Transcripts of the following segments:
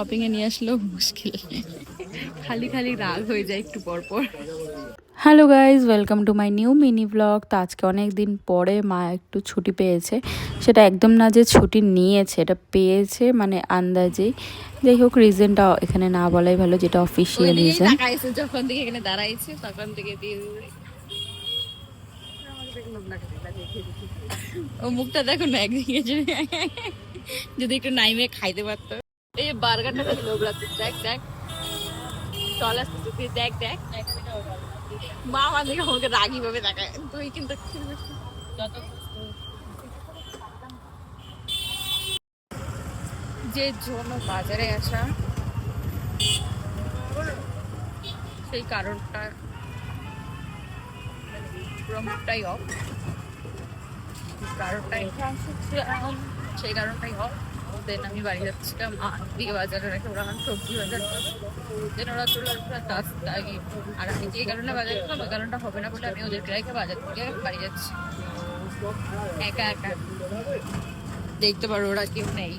শপিংয়ে নিয়ে আসলেও মুশকিল। খালি খালি রাগ হয়ে যায় একটু পর পর hello guys welcome to my new mini blog তো আজকে অনেক দিন পরে মা একটু ছুটি পেয়েছে। সেটা একদম না যে ছুটি নিয়েছে এটা পেয়েছে মানে আন্দাজেই যাই হোক রিজনটা এখানে না বলাই ভালো যেটা অফিসিয়াল রিজন যখন থেকে এখানে দাঁড়াইছে তখন থেকে ও মুখটা দেখো না একদিকে যদি একটু নাইমে খাইতে পারতো। বার্গারটা দেখে লোক রাখছে দেখ দেখ। চল আসতে তুই দেখ দেখ। মা আমার দিকে আমাকে রাগি ভাবে দেখায় তুই কিন্তু যে জন্য বাজারে আসা, সেই কারণটা পুরো মুখটাই অফ কারণটাই সেই কারণটাই অফ দেন আমি বাড়ি যাচ্ছিলাম রেখে ওরা সবজি বাজার। দেন ওরা চলে আসবে রাস্তায়। আর আমি যে কারণে বাজার করলাম, ওই কারণটা হবে না বলে আমি রেখে বাজার থেকে বাড়ি যাচ্ছি। একা একা। দেখতে পারো ওরা কেউ নেই।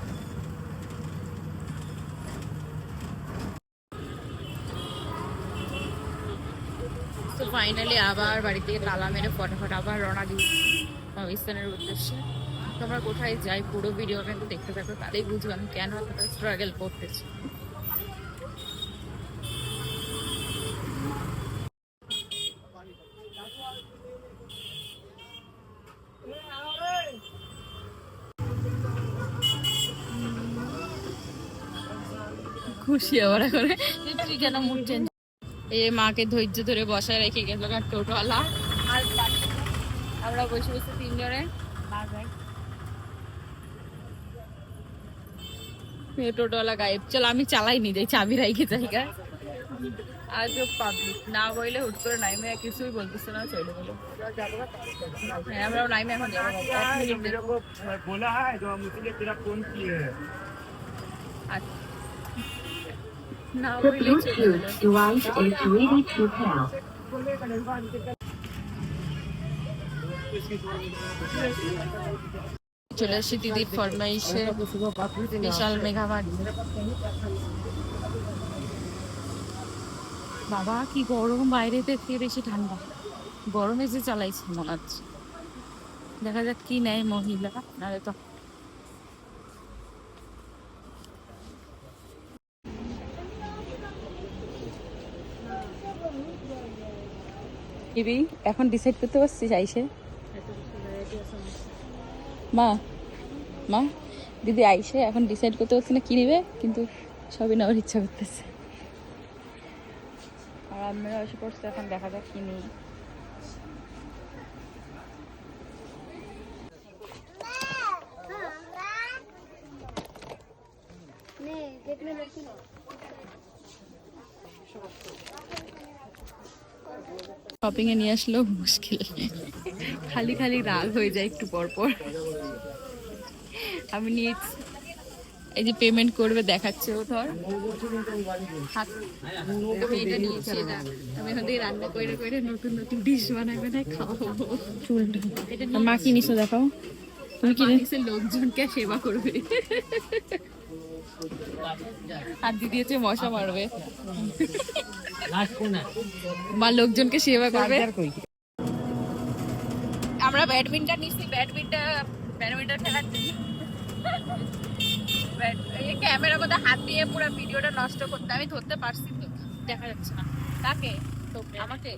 তো ফাইনালি আবার বাড়ি থেকে তালা মেরে ফটাফট আবার রওনা দিই পাকিস্তানের উদ্দেশ্যে। তোমরা কোথায় যাই পুরো ভিডিওটা একটু দেখতে থাকো তাহলেই বুঝব আমি কেন এতটা স্ট্রাগল করতেছি। খুশি আবার করে তুই কেন মুড চেঞ্জ এই মাকে ধৈর্য ধরে বসায় রেখে গেল আর টোটোওয়ালা আর আমরা বসে বসে তিনজনে। এই টোটোওয়ালা গায়েব চল আমি চালাইনি যাই চাবি রাখি জায়গা আজ পাবলিক না বইলে হুট করে নাইমে কিছুই বলতেছে না চলে গেল হ্যাঁ আমরা নাইমে এখন বলা হয় তো মুসলিম তেরা ফোন কি আচ্ছা না বইলে চলে গেল device is ready to help Thank you. চলে আসি দিদির ফরমাইশে। বিশাল মেঘাবাড়ি বাবা কি গরম বাইরেতে থেকে বেশি ঠান্ডা। গরমে যে চালাইছে মনে হচ্ছে। দেখা যাক কি নেয় মহিলা নাহলে তো এখন ডিসাইড করতে পারছিস আইসে? মা মা দিদি আইসে এখন ডিসাইড করতে পারছি না কি নিবে কিন্তু সবই নেওয়ার ইচ্ছা করতেছে। আর আমরা এসে পড়ছে এখন দেখা যাক কি নিই। শপিং এ নিয়ে আসলেও মুশকিল। খালি খালি রাগ হয়ে যায় একটু পর পর আমি নিয়েছি এই যে পেমেন্ট করবে দেখাচ্ছে ও ধর। হাত- আমি এটা নিয়েছি এটা আমি এখান থেকে রান্না করে করে নতুন নতুন ডিশ খাওয়াবো। এটা আর মা কি নিছো দেখাও। তুমি কি নি- লোকজনকে সেবা করবে। আর দিদি হচ্ছে মশা মারবে। মা লোকজনকে সেবা করবে। আমরা ব্যাডমিন্টন নিচ্ছি ব্যাডমিন্টন ব্যাডমিন্টন ব্যাড- এই ক্যামেরা মধ্যে হাত দিয়ে পুরো ভিডিওটা নষ্ট করতে আমি ধরতে পারছি তো। দেখা যাচ্ছে না। কাকে? আমাকে?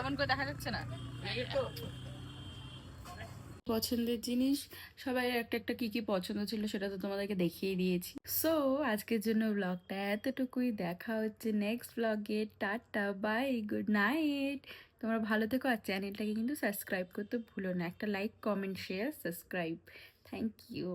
এমন করে দেখা যাচ্ছে না? পছন্দের জিনিস সবাই একটা একটা কি কি পছন্দ ছিল সেটা তো তোমাদেরকে দেখিয়ে দিয়েছি। সো আজকের জন্য ব্লগটা এতটুকুই। দেখা হচ্ছে নেক্সট ব্লগে টাটা বাই গুড নাইট তোমরা ভালো থেকো আর চ্যানেলটাকে কিন্তু সাবস্ক্রাইব করতে ভুলো না। একটা like comment share subscribe thank you